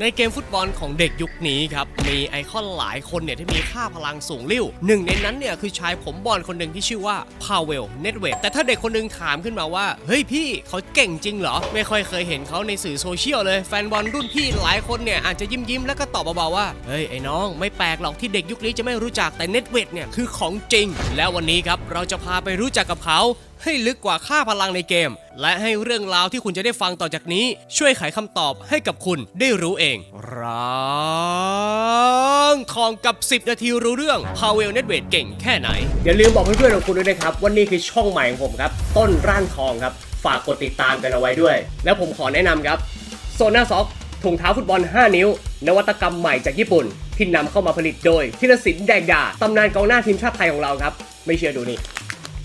ในเกมฟุตบอลของเด็กยุคนี้ครับ มีไอคอนหลายคนเนี่ยที่มีค่าพลังสูงลิ่วหนึ่งในนั้นเนี่ยคือชายผมบอลคนหนึ่งที่ชื่อว่าพาวเวลเนตเวดแต่ถ้าเด็กคนหนึงถามขึ้นมาว่า เฮ้ยพี่เขาเก่งจริงเหรอ ไม่ค่อยเคยเห็นเขาในสื่อโซเชียลเลย แฟนบอลรุ่นพี่หลายคนเนี่ยอาจจะยิ้มยิ้มแล้วก็ตอบเบาๆว่า เฮ้ยไอ้น้อง ไม่แปลกหรอกที่เด็กยุคนี้จะไม่รู้จักแต่เนตเวดเนี่ยคือของจริง แล้ววันนี้ครับเราจะพาไปรู้จักกับเขา ให้ลึกกว่าค่าพลังในเกม และให้เรื่องราวที่คุณจะได้ฟังต่อจากนี้ ช่วยไขคำตอบให้กับคุณได้รู้เอง ร้างทองกับ 10 นาทีรู้เรื่องพาเวลเน็ตเวดเก่งแค่ไหน อย่าลืมบอกเพื่อนๆของคุณด้วยนะครับว่านี่คือช่องใหม่ของผมครับ ต้นร่างทองครับ ฝากกดติดตามกันเอาไว้ด้วย แล้วผมขอแนะนำครับโซน่าซ็อกถุงเท้าฟุตบอล 5 นิ้ว นวัตกรรมใหม่จากญี่ปุ่น ที่นำเข้ามาผลิตโดยธีรศิลป์แดงดาตำนานกองหน้าทีมชาติไทยของเราครับ ไม่เชื่อดูนี่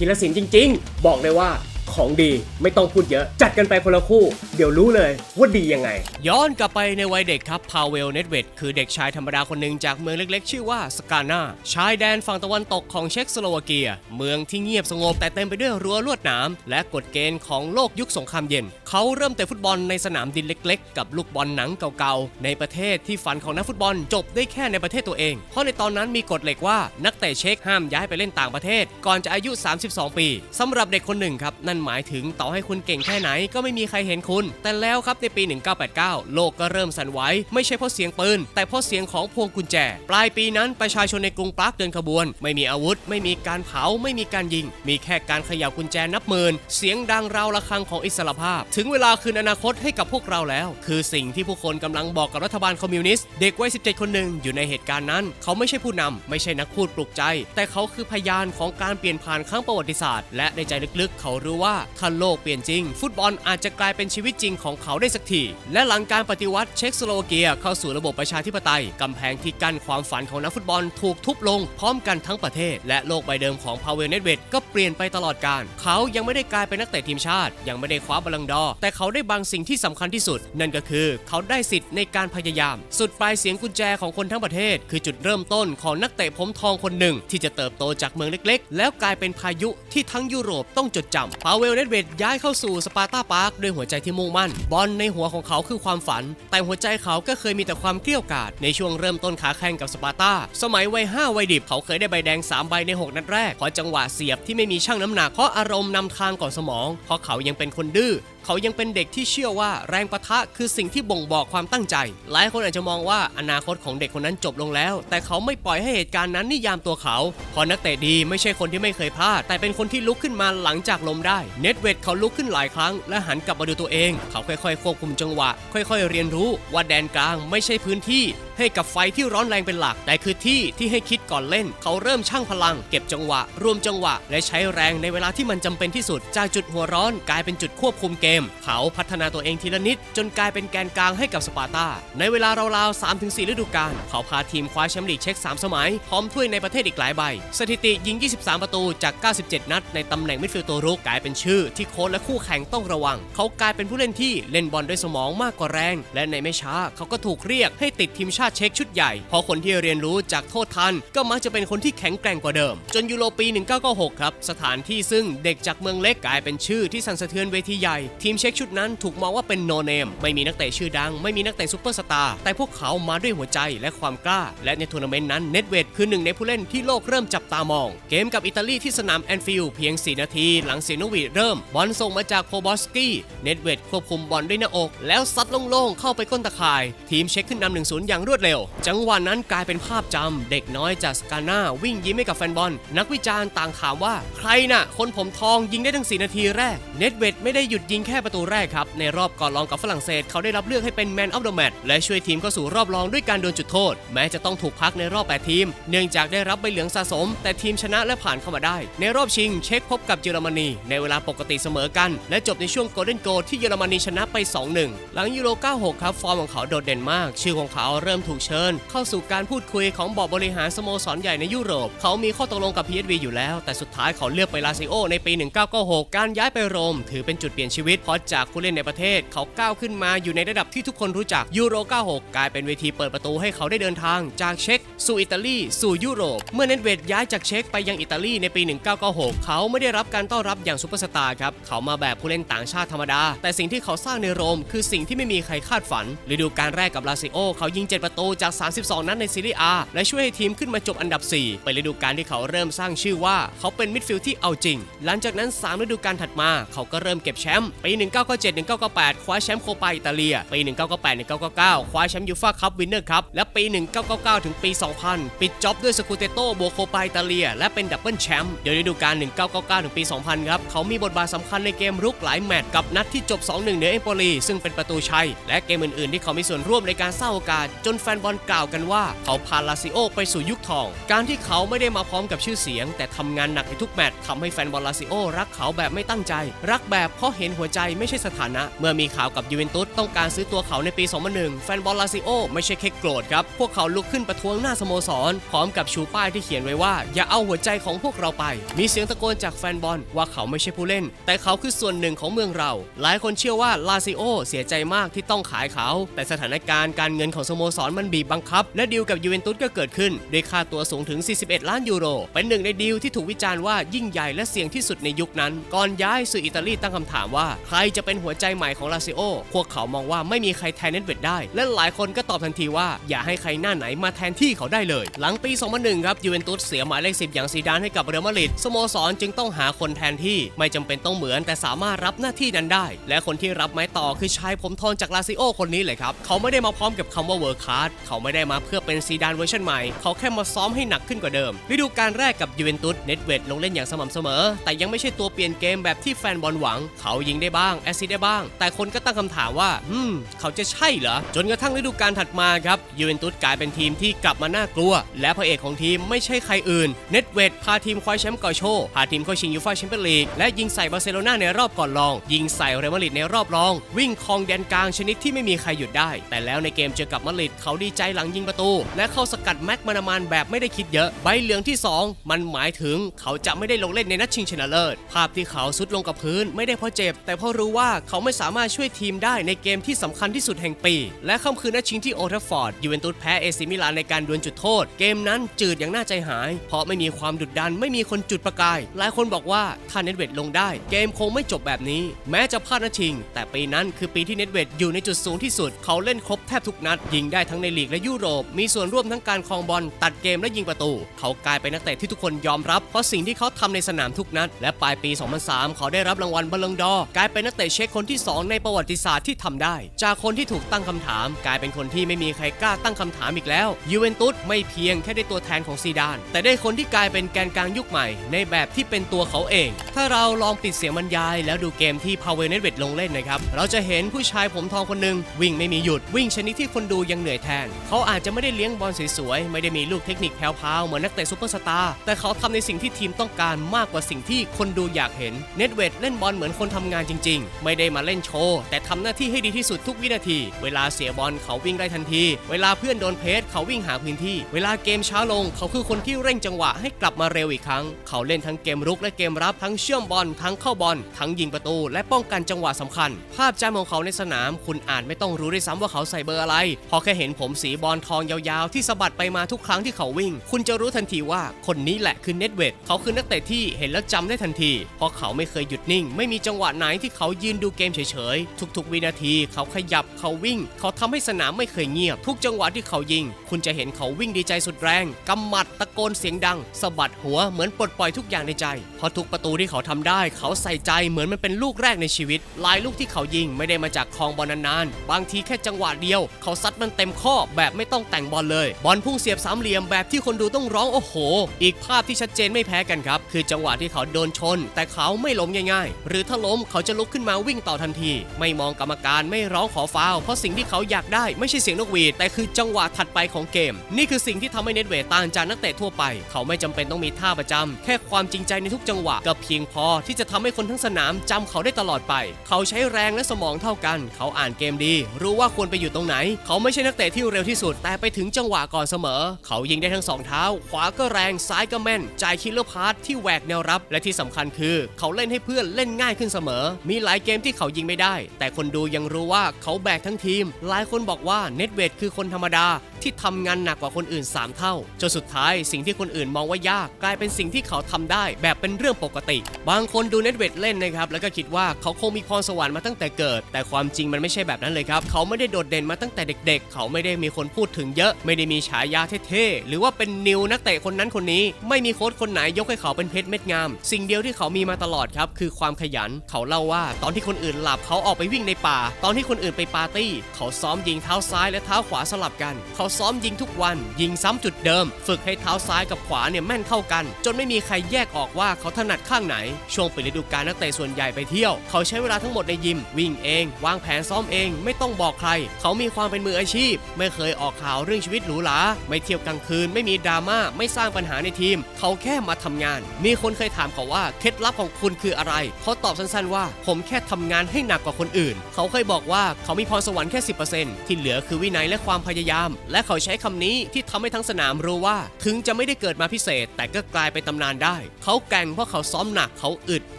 ธีรศิลป์จริง ๆ บอกเลยว่า ของดีไม่ต้องพูดเยอะ จัดกันไปคนละคู่ เดี๋ยวรู้เลยว่าดียังไง ย้อนกลับไปในวัยเด็กครับพาเวลเนตเวดคือเด็กชายธรรมดาคนหนึ่งจากเมืองเล็กๆ ชื่อว่าสกานาชายแดนฝั่งตะวันตกของเช็กสโลวาเกีย เมืองที่เงียบสงบแต่เต็มไปด้วยรั้วลวดหนามและกฎเกณฑ์ของโลกยุคสงครามเย็น เขาเริ่มเตะฟุตบอลในสนามดินเล็ก ๆ กับลูกบอลหนังเก่าๆในประเทศที่ฝันของนักฟุตบอลจบได้แค่ในประเทศตัวเอง เพราะในตอนนั้นมีกฎเหล็กว่านักเตะเช็กห้ามย้ายไปเล่นต่างประเทศ ก่อนจะอายุ 32 ปีสำหรับเด็กคนหนึ่งครับนั่นหมายถึงต่อให้คุณเก่งแค่ไหนก็ไม่มีใครเห็นคุณ แต่แล้วครับในปี 1989 โลกก็เริ่มสั่นไหวไม่ใช่เพราะเสียงปืน แต่เพราะเสียงของพวงกุญแจ ปลายปีนั้นประชาชนในกรุงปรากเดินขบวน ไม่มีอาวุธ ไม่มีการเผาไม่มีการยิง มีแค่การเขย่ากุญแจนับหมื่นเสียงดังราวระฆังของอิสรภาพ ถึงเวลาคืนอนาคตให้กับพวกเราแล้ว คือสิ่งที่ผู้คนกำลังบอกกับรัฐบาลคอมมิวนิสต์เด็กวัย17 คนหนึ่งอยู่ในเหตุการณ์นั้น เขาไม่ใช่ผู้นำไม่ใช่นักพูดปลุกใจ แต่เขาคือพยานของการเปลี่ยนผ่านครั้งประวัติศาสตร์และในใจลึกๆ เขารู้ว่าถ้าโลกเปลี่ยนจริง ฟุตบอลอาจจะกลายเป็นชีวิตจริงของเขาได้สักที และหลังการปฏิวัติเช็กสโลวาเกียเข้าสู่ระบบประชาธิปไตย กำแพงที่กั้นความฝันของนักฟุตบอลถูกทุบลงพร้อมกันทั้งประเทศ และโลกใบเดิมของพาเวลเนตเวดก็เปลี่ยนไปตลอดกาลเขายังไม่ได้กลายเป็นนักเตะทีมชาติ ยังไม่ได้คว้าบอลลังดอ แต่เขาได้บางสิ่งที่สำคัญที่สุด นั่นก็คือ เขาได้สิทธิ์ในการพยายาม สุดปลายเสียงกุญแจของคนทั้งประเทศ คือจุดเริ่มต้นของนักเตะผมทองคนหนึ่ง ที่จะเติบโตจากเมืองเล็ก ๆ แล้วกลายเป็นพายุที่ทั้งยุโรปต้องจดจำพาเวลเนตเวดย้ายเข้าสู่สปาร์ตาพาร์คด้วยหัวใจที่มุ่งมั่น บอลในหัวของเขาคือความฝัน แต่หัวใจเขาก็เคยมีแต่ความเกลี้ยดกล่อดในช่วงเริ่มต้นขาแข่งกับสปาร์ตา สมัยวัย5วัยดิบเขาเคยได้ใบแดง 3 ใบใน 6 นัดแรกเพราะจังหวะเสียบที่ไม่มีช่างน้ำหนักเพราะอารมณ์นำทางก่อนสมอง เพราะเขายังเป็นคนดื้อเขายังเป็นเด็กที่เชื่อว่าแรงประทะคือสิ่งที่บ่งบอกความตั้งใจ หลายคนอาจจะมองว่าอนาคตของเด็กคนนั้นจบลงแล้ว แต่เขาไม่ปล่อยให้เหตุการณ์นั้นนิยามตัวเขาเพราะนักเตะดีไม่ใช่คนที่ไม่เคยพลาด แต่เป็นคนที่ลุกขึ้นมาหลังจากล้มได้ เน็ตเวดเขาลุกขึ้นหลายครั้ง และหันกลับมาดูตัวเอง เขาค่อยๆ ควบคุมจังหวะ ค่อย ๆ เรียนรู้ว่าแดนกลางไม่ใช่พื้นที่ ให้กับไฟที่ร้อนแรงเป็นหลัก แต่คือที่ที่ให้คิดก่อนเล่น เขาเริ่มชั่งพลัง เก็บจังหวะ รวมจังหวะ และใช้แรงในเวลาที่มันจำเป็นที่สุด จากจุดหัวร้อนกลายเป็นจุดควบคุมเกม เขาพัฒนาตัวเองทีละนิด จนกลายเป็นแกนกลางให้กับสปาร์ตา ในเวลาราวๆ3-4ฤดูกาลเขาพาทีมคว้าแชมป์ลีกเช็ก3สมัย พร้อมถ้วยในประเทศอีกหลายใบ สถิติยิง 23 ประตูจาก 97 นัด ในตำแหน่งมิดฟิลด์ตัวรุกกลายเป็นชื่อ ที่โค้ชและคู่แข่งต้องระวัง เขากลายเป็นผู้เล่นที่เล่นบอลด้วยสมองมากกว่าแรง และในไม่ช้าเขาก็ถูกเรียกให้ติดทีมชาติเช็กชุดใหญ่ เพราะคนที่เรียนรู้จากโทษทัน ก็มักจะเป็นคนที่แข็งแกร่งกว่าเดิม จนยูโรปี 1996 ครับ สถานที่ซึ่งเด็กจากเมืองเล็กกลายเป็นชื่อที่สั่นสะเทือนเวทีใหญ่ ทีมเช็กชุดนั้นถูกมองว่าเป็นโนเนม ไม่มีนักเตะชื่อดัง ไม่มีนักเตะซูเปอร์สตาร์ แต่พวกเขามาด้วยหัวใจและความกล้า และในทัวร์นาเมนต์นั้น เน็ตเวดคือหนึ่งในผู้เล่นที่โลกเริ่มจับตามอง เกมกับอิตาลีที่สนามแอนฟิลด์เพียง 4 นาที หลังเสียงนวีดเริ่ม บอลส่งมาจากโคบอสกี้ เน็ตเวดควบคุมบอลด้วยหน้าอก แล้วซัดโล่งๆเข้าไปก้นตะข่าย ทีมเช็คขึ้นนำหนึ่งศูนย์อย่างรวดเร็ว จังหวะนั้นกลายเป็นภาพจำเด็กน้อยจากสกาน่าวิ่งยิ้มให้กับแฟนบอล นักวิจารณ์ต่างถามว่า ใครน่ะ คนผมทองยิงได้ทั้ง4 นาทีแรก เน็ตเวดไม่ได้หยุดยิงแค่ประตูแรกครับ ในรอบก่อนรองกับฝรั่งเศสเขาได้รับเลือกให้เป็นแมนออฟเดอะแมตช์และช่วยทีมเข้าสู่รอบรองด้วยการโดนจุดโทษ แม้จะต้องถูกพักในรอบ 8 ทีม เนื่องจากได้รับใบเหลืองสะสม แต่ทีมชนะและผ่านเข้ามาได้ ในรอบชิงเช็คพบกับเยอรมนี ในเวลาปกติเสมอกัน และจบในช่วงโกลเด้นโกที่เยอรมนีชนะไป 2-1 หลังยูโร 96 ครับฟอร์มของเขาโดดเด่นมาก ชื่อของเขาเริ่มรถูกเชิญ เข้าสู่การพูดคุยของบอร์ดบริหารสโมสรใหญ่ในยุโรป เขามีข้อตกลงกับ PSV อยู่แล้ว แต่สุดท้ายเขาเลือกไปลาซิโอในปี 1996 การย้ายไปโรม ถือเป็นจุดเปลี่ยนชีวิตเพราะจากผู้เล่นในประเทศ เขาก้าวขึ้นมาอยู่ในระดับที่ทุกคนรู้จักยูโร 96 กลายเป็นเวทีเปิดประตูให้เขาได้เดินทาง จากเช็กสู่อิตาลีสู่ยุโรป เมื่อเนตเวดย้ายจากเช็กไปยังอิตาลีในปี 1996 เขาไม่ได้รับการต้อนรับอย่างซุปเปอร์สตาร์ครับเขามาแบบผู้เล่นต่างชาติธรรมดา แต่สิ่งที่เขาสร้างในโรม คือสิ่งที่ไม่มีใครคาดฝันฤดูกาลแรกกับลาซิโอเขายิง7ประตูจาก 32 นัดในซีรีส์อาและช่วยให้ทีมขึ้นมาจบอันดับ4เป็นฤดูกาลที่เขาเริ่มสร้างชื่อว่าเขาเป็นมิดฟิลด์ที่เอาจริง หลังจากนั้น 3 ฤดูกาลถัดมาเขาก็เริ่มเก็บแชมป์ปี 1997 1998 คว้าแชมป์โคปาอิตาเลีย ปี 1998 1999 คว้าแชมป์ยูฟ่าคัพวินเนอร์คัพและปี 1999 ถึงปี 2000 ปิดจ็อบด้วยสกูเตโต้บวกโคปาอิตาเลีย และเป็นดับเบิลแชมป์เดี๋ยวฤดูกาล1999 ถึงปี 2000 ครับเขามีบทบาทสำคัญในเกมรุกหลายแมตช์กับนัดที่จบ 2-1 เหนือเอมโปลีซึ่งเป็นประตูชัยและเกมอื่นๆ ที่เขามีส่วนร่วมในการสร้างโอกาสจนแฟนบอลกล่าวกันว่า เขาพาลาซิโอไปสู่ยุคทอง การที่เขาไม่ได้มาพร้อมกับชื่อเสียง แต่ทำงานหนักในทุกแมตช์ทำให้แฟนบอลลาซิโอรักเขาแบบไม่ตั้งใจ รักแบบเพราะเห็นหัวใจไม่ใช่สถานะ เมื่อมีข่าวกับยูเวนตุสต้องการซื้อตัวเขาในปี 2001 แฟนบอลลาซิโอไม่ใช่แค่โกรธครับ พวกเขาลุกขึ้นประท้วงหน้าสโมสร พร้อมกับชูป้ายที่เขียนไว้ว่า อย่าเอาหัวใจของพวกเราไป มีเสียงตะโกนจากแฟนบอลว่าเขาไม่ใช่ผู้เล่น แต่เขาคือส่วนหนึ่งของเมืองเรา หลายคนเชื่อว่าลาซิโอเสียใจมากที่ต้องขายเขา แต่สถานการณ์การเงินของสโมสรมันบีบบังคับ และดีลกับยูเวนตุสก็เกิดขึ้นด้วยค่าตัวสูงถึง 41 ล้านยูโร เป็นหนึ่งในดีลที่ถูกวิจารณ์ว่ายิ่งใหญ่และเสี่ยงที่สุดในยุคนั้น ก่อนย้ายสื่ออิตาลีตั้งคำถามว่า ใครจะเป็นหัวใจใหม่ของลาซิโอ พวกเขามองว่าไม่มีใครแทนเนตเวดได้ และหลายคนก็ตอบทันทีว่าอย่าให้ใครหน้าไหนมาแทนที่เขาได้เลย หลังปี 2001 ครับยูเวนตุสเสียหมายเลข10อย่างซีดานให้กับเรอัลมาดริดสโมสรจึงต้องหาคนแทนที่ไม่จำเป็นต้องเหมือน แต่สามารถรับหน้าที่นั้นได้ และคนที่รับไม้ต่อคือชายผมทองจากลาซิโอคนนี้เลยครับเขาไม่ได้มาพร้อมกับคำว่าเวิร์คคาร์ดเขาไม่ได้มาเพื่อเป็นซีดานเวอร์ชันใหม่ เขาแค่มาซ้อมให้หนักขึ้นกว่าเดิม ฤดูกาลแรกกับยูเวนตุสเน็ตเวดลงเล่นอย่างสม่ำเสมอ แต่ยังไม่ใช่ตัวเปลี่ยนเกมแบบที่แฟนบอลหวัง เขายิงได้บ้าง แอซิสต์ได้บ้าง แต่คนก็ตั้งคำถามว่า อืม เขาจะใช่เหรอ จนกระทั่งฤดูกาลถัดมาครับยูเวนตุสกลายเป็นทีมที่กลับมาน่ากลัว และพระเอกของทีมไม่ใช่ใครอื่นเน็ตเวดพาทีมคว้าแชมป์กอโชพาทีมเข้าชิงยูฟ่าแชมเปี้ยนลีกและยิงใส่บาร์เซโลนาในรอบก่อนรอง ยิงใส่เรอัลมาดริดในรอบรอง วิ่งคลองแดนกลางชนิดที่ไม่มีใครหยุดได้ แต่แล้วในเกมเจอกับมาดริดเขาาดีใจหลังยิงประตู และเข้าสกัดแม็กมานามานแบบไม่ได้คิดเยอะ ใบเหลืองที่ 2 มันหมายถึงเขาจะไม่ได้ลงเล่นในนัดชิงชนะเลิศ ภาพที่เขาสุดลงกับพื้นไม่ได้เพราะเจ็บ แต่เพราะรู้ว่าเขาไม่สามารถช่วยทีมได้ในเกมที่สำคัญที่สุดแห่งปี และค่ำคืนนัดชิงที่โอทัฟฟอร์ดยูเวนตุสแพ้เอซิมิลานในการดวลจุดโทษ เกมนั้นจืดอย่างน่าใจหาย เพราะไม่มีความดุดดันไม่มีคนจุดประกาย หลายคนบอกว่าถ้าเน็ตเวดลงได้ เกมคงไม่จบแบบนี้ แม้จะพลาดนัดชิง แต่ปีนั้นคือปีที่เน็ตเวดอยู่ในจุดสูงที่สุด เขาเล่นครบแทบทุกนัดยิงได้ทั้งในลีกและยุโรป มีส่วนร่วมทั้งการครองบอลตัดเกมและยิงประตู เขากลายเป็นนักเตะที่ทุกคนยอมรับเพราะสิ่งที่เขาทำในสนามทุกนัด และปลายปี 2003 เขาได้รับรางวัลบอลลงดอร์กลายเป็นนักเตะเช็คคนที่สองในประวัติศาสตร์ที่ทำได้ จากคนที่ถูกตั้งคำถาม กลายเป็นคนที่ไม่มีใครกล้าตั้งคำถามอีกแล้วยูเวนตุสไม่เพียงแค่ได้ตัวแทนของซีดาน แต่ได้คนที่กลายเป็นแกนกลางยุคใหม่ ในแบบที่เป็นตัวเขาเอง ถ้าเราลองปิดเสียงบรรยาย แล้วดูเกมที่พาเวเนตเวดลงเล่นนะครับเราจะเห็นผู้ชายผมทองคนหนึ่งวิ่งไม่มีหยุดวิ่งชนิดที่คนดูยังเหนื่อยแทน เขาอาจจะไม่ได้เลี้ยงบอลสวยๆ ไม่ได้มีลูกเทคนิคแพรวๆเหมือนนักเตะซุปเปอร์สตาร์ แต่เขาทำในสิ่งที่ทีมต้องการมากกว่าสิ่งที่คนดูอยากเห็น เน็ตเวดเล่นบอลเหมือนคนทำงานจริง ๆ ไม่ได้มาเล่นโชว์ แต่ทำหน้าที่ให้ดีที่สุดทุกวินาที เวลาเสียบอลเขาวิ่งได้ทันที เวลาเพื่อนโดนเพสเขาวิ่งหาพื้นที่ เวลาเกมช้าลง เขาคือคนที่เร่งจังหวะให้กลับมาเร็วอีกครั้ง เขาเล่นทั้งเกมรุกและเกมรับทั้งเชื่อมบอลทั้งเข้าบอลทั้งยิงประตู และป้องกันจังหวะสำคัญ ภาพจำของเขาในสนาม คุณอาจไม่ต้องรู้ด้วยซ้ำว่าเขาใส่เบอร์อะไรพอแค่เห็นผมสีบอลทองยาวๆ ที่สะบัดไปมาทุกครั้งที่เขาวิ่ง คุณจะรู้ทันทีว่าคนนี้แหละคือเน็ตเวดเขาคือนักเตะที่เห็นแล้วจำได้ทันที เพราะเขาไม่เคยหยุดนิ่ง ไม่มีจังหวะไหนที่เขายืนดูเกมเฉยๆ ทุกๆ วินาทีเขาขยับเขาวิ่ง เขาทำให้สนามไม่เคยเงียบ ทุกจังหวะที่เขายิง คุณจะเห็นเขาวิ่งดีใจสุดแรงกำหมัดตะโกนเสียงดังสะบัดหัวเหมือนปลดปล่อยทุกอย่างในใจเพราะทุกประตูที่เขาทำได้ เขาใส่ใจเหมือนมันเป็นลูกแรกในชีวิตหลายลูกที่เขายิงไม่ได้มาจากคลองบอลนานๆบางทีแค่จังหวะเดียว เขาซัดมันเต็มข้อแบบไม่ต้องแต่งบอลเลย บอลพุ่งเสียบสามเหลี่ยมแบบที่คนดูต้องร้องโอ้โห อีกภาพที่ชัดเจนไม่แพ้กันครับ คือจังหวะที่เขาโดนชน แต่เขาไม่ล้มง่ายๆ หรือถ้าล้มเขาจะลุกขึ้นมาวิ่งต่อทันที ไม่มองกรรมการไม่ร้องขอฟาวเพราะสิ่งที่เขาอยากได้ไม่ใช่เสียงนกหวีดแต่คือจังหวะถัดไปของเกม นี่คือสิ่งที่ทำให้เน็ตเวทต่างจากนักเตะทั่วไป เขาไม่จำเป็นต้องมีท่าประจำแค่ความจริงใจในทุกจังหวะก็เพียงพอที่จะทำให้คนทั้งสนามจำเขาได้ตลอดไป เขาใช้แรงและสมองเท่ากัน เขาอ่านเกมดี รู้ว่าควรไปอยู่ตรงไหน เขาไม่ใช่นักเตะที่เร็วที่สุด แต่ไปถึงจังหวะก่อนเสมอ เขายิงได้ทั้งสองเท้า ขวาก็แรงซ้ายก็แม่น จ่ายคิลเลอร์พาสที่แหวกแนวรับ และที่สำคัญคือ เขาเล่นให้เพื่อนเล่นง่ายขึ้นเสมอ มีหลายเกมที่เขายิงไม่ได้ แต่คนดูยังรู้ว่าเขาแบกทั้งทีม หลายคนบอกว่าเน็ตเวทคือคนธรรมดา ที่ทำงานหนักกว่าคนอื่น 3 เท่า จนสุดท้ายสิ่งที่คนอื่นมองว่ายากกลายเป็นสิ่งที่เขาทำได้แบบเป็นเรื่องปกติ บางคนดูเน็ตเวดเล่นนะครับแล้วก็คิดว่าเขาคงมีพรสวรรค์มาตั้งแต่เกิด แต่ความจริงมันไม่ใช่แบบนั้นเลยครับเขาไม่ได้โดดเด่นมาตั้งแต่เด็ก ๆ เขาไม่ได้มีคนพูดถึงเยอะ ไม่ได้มีฉายาเท่ๆหรือว่าเป็นนิวนักเตะคนนั้นคนนี้ ไม่มีโค้ชคนไหนยกให้เขาเป็นเพชรเม็ดงาม สิ่งเดียวที่เขามีมาตลอดครับคือความขยัน เขาเล่าว่า ตอนที่คนอื่นหลับเขาออกไปวิ่งในป่า ตอนที่คนอื่นไปปาร์ตี้ เขาซ้อมยิงเท้าซ้ายและเท้าขวาสลับกัน เขาซ้อมยิงทุกวัน ยิงซ้ำจุดเดิม ฝึกให้เท้าซ้ายกับขวาเนี่ยแม่นเข้ากัน จนไม่มีใครแยกออกว่าเขาถนัดข้างไหน ช่วงปิดฤดูกาลนักเตะส่วนใหญ่ไปเที่ยว เขาใช้เวลาทั้งหมดในยิม วิ่งเอง วางแผนซ้อมเอง ไม่ต้องบอกใคร เขามีความเป็นมืออาชีพ ไม่เคยออกข่าวเรื่องชีวิตหรูหราไม่เที่ยวกลางคืนไม่มีดราม่าไม่สร้างปัญหาในทีม เขาแค่มาทำงาน มีคนเคยถามเขาว่าเคล็ดลับของคุณคืออะไรเขาตอบสั้นๆว่า ผมแค่ทำงานให้หนักกว่าคนอื่น เขาเคยบอกว่าเขามีพรสวรรค์แค่ 10%ที่เหลือคือวินัยและความพยายามและเขาใช้คำนี้ที่ทำให้ทั้งสนามรู้ว่า ถึงจะไม่ได้เกิดมาพิเศษ แต่ก็กลายเป็นตำนานได้ เขาแก่งเพราะเขาซ้อมหนักเขาอึดเพ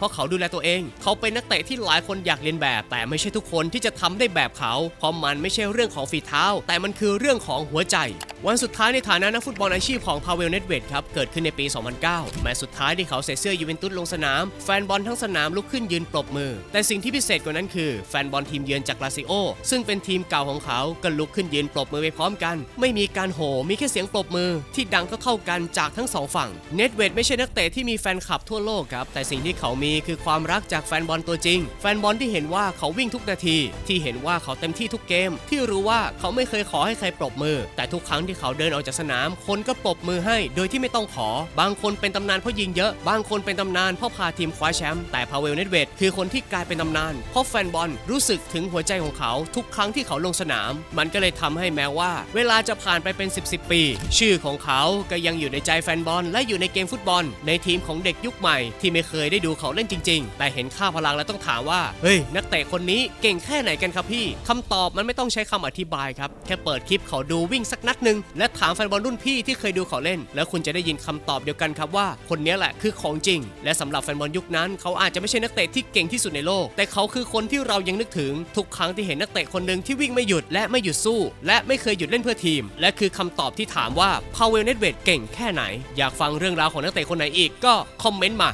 ราะเขาดูแลตัวเอง เขาเป็นนักเตะที่หลายคนอยากเรียนแบบ แต่ไม่ใช่ทุกคนที่จะทำได้แบบเขาเพราะมันไม่ใช่เรื่องของฝีเท้า แต่มันคือเรื่องของหัวใจ วันสุดท้ายในฐานะนักฟุตบอลอาชีพของพาเวลเนตเวดครับ เกิดขึ้นในปี 2009 แมตช์สุดท้ายที่เขาใส่เสื้อยูเวนตุสลงสนาม แฟนบอลทั้งสนามลุกขึ้นยืนปรบมือ แต่สิ่งที่พิเศษกว่านั้นคือ แฟนบอลทีมเยือนจากลาซิโอ ซึ่งเป็นทีมเก่าของเขาก็ลุกขึ้นยืนปรบมือไปพร้อมกัน ไม่มีการโห่มีแค่เสียงปรบมือ ที่ดังก็เท่ากันจากทั้งสองฝั่งเนตเวดไม่ใช่นักเตะที่มีแฟนคลับทั่วโลกครับแต่สิ่งที่เขามีคือความรักจากแฟนบอลตัวจริง แฟนบอลที่เห็นว่าเขาวิ่งทุกนาที ที่เห็นว่าเขาเต็มที่ทุกเกม ที่รู้ว่าเขาไม่เคยขอให้ใครปรบมือ แต่ทุกครั้งที่เขาเดินออกจากสนาม คนก็ปรบมือให้ โดยที่ไม่ต้องขอ บางคนเป็นตำนานเพราะยิงเยอะ บางคนเป็นตำนานเพราะพาทีมคว้าแชมป์ แต่พาเวลเนตเวดคือคนที่กลายเป็นตำนาน เพราะแฟนบอลรู้สึกถึงหัวใจของเขาทุกครั้งที่เขาลงสนาม มันก็เลยทำให้แม้ว่า เวลาจะผ่านไปเป็น 10บสปี ชื่อของเขาก็ยังอยู่ในใจแฟนบอลและอยู่ในเกมฟุตบอล ในทีมของเด็กยุคใหม่ ที่ไม่เคยได้ดูเขาเล่นจริง ๆ แต่เห็นค่าพลังแล้วต้องถามว่า เฮ้ย นักเตะคนนี้เก่งแค่ไหนกันครับพี่คำตอบมันไม่ต้องใช้คำอธิบายครับ แค่เปิดคลิปเขาดูวิ่งสักนัดหนึ่งและถามแฟนบอลรุ่นพี่ที่เคยดูเขาเล่น แล้วคุณจะได้ยินคำตอบเดียวกันครับว่า คนนี้แหละคือของจริง และสำหรับแฟนบอลยุคนั้น เขาอาจจะไม่ใช่นักเตะที่เก่งที่สุดในโลก แต่เขาคือคนที่เรายังนึกถึง ทุกครั้งที่เห็นนักเตะคนหนึ่งที่วิ่งไม่หยุดและไม่หยุดสู้ และไม่เคยหยุดเล่นเพื่อทีม และคือคำตอบที่ถามว่าพาวเวลเนตเวดเก่งแค่ไหน อยากฟังเรื่องราวของนักเตะคนไหนอีกก็คอมเมนต์มา